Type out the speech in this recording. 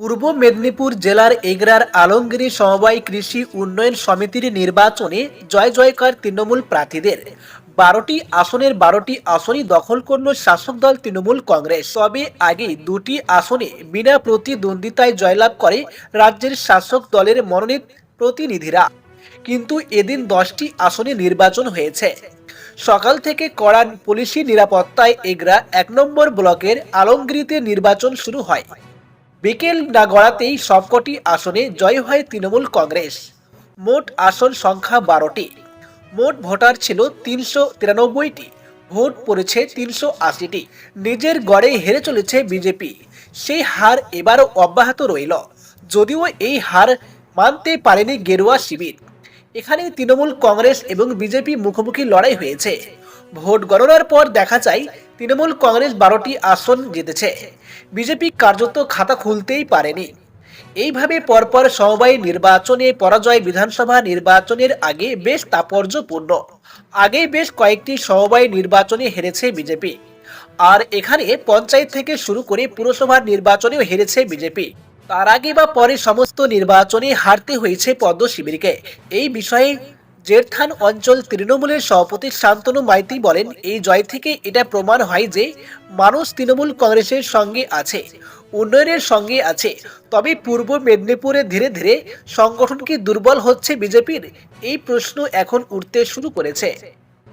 পূর্ব মেদিনীপুর জেলার এগরার আলমগিরি সমবায় কৃষি উন্নয়ন সমিতির নির্বাচনে জয় জয়কার তৃণমূল প্রার্থীদের বারোটি আসনের বারোটি আসনই দখল করল শাসক দল তৃণমূল কংগ্রেস। তবে আগে দুটি আসনে বিনা প্রতিদ্বন্দ্বিতায় জয়লাভ করে রাজ্যের শাসক দলের মনোনীত প্রতিনিধিরা। কিন্তু এদিন দশটি আসনে নির্বাচন হয়েছে। সকাল থেকে কড়া পুলিশি নিরাপত্তায় এগরা এক নম্বর ব্লকের আলমগিরিতে নির্বাচন শুরু হয়। বিকেল না গড়াতেই সবকটি আসনে জয় হয় তৃণমূল কংগ্রেস। মোট আসন সংখ্যা বারোটি। মোট ভোটার ছিল তিনশো তিরানব্বইটি। ভোট পড়েছে তিনশো আশিটি। নিজের গড়ে হেরে চলেছে বিজেপি। সেই হার এবারও অব্যাহত রইল। যদিও এই হার মানতে পারেনি গেরুয়া শিবির। এখানে তৃণমূল কংগ্রেস এবং বিজেপি মুখোমুখি লড়াই হয়েছে। ভোট গণনার পর দেখা যায়, তৃণমূল কংগ্রেস বারোটি আসন জিতেছে। বিজেপি কার্যত খাতা খুলতেই পারেনি। এইভাবে পরপর সমবায় নির্বাচনে, পরাজয় বিধানসভা নির্বাচনের আগে বেশ তাৎপর্যপূর্ণ। আগে বেশ কয়েকটি সমবায় নির্বাচনে হেরেছে বিজেপি। আর এখানে পঞ্চায়েত থেকে শুরু করে পুরসভার নির্বাচনেও হেরেছে বিজেপি। তার আগে বা পরে সমস্ত নির্বাচনে হারতে হয়েছে পদ্ম শিবিরকে এই বিষয়ে জেরথান অঞ্চল তৃণমূলের সভাপতি শান্তনু মাইতি বলেন, এই জয় থেকে এটা প্রমাণ হয় যে মানুষ তৃণমূল কংগ্রেসের সঙ্গে আছে, উন্নয়নের সঙ্গে আছে। তবে পূর্ব মেদিনীপুরে ধীরে ধীরে সংগঠন কি দুর্বল হচ্ছে বিজেপির? এই প্রশ্ন এখন উঠতে শুরু করেছে।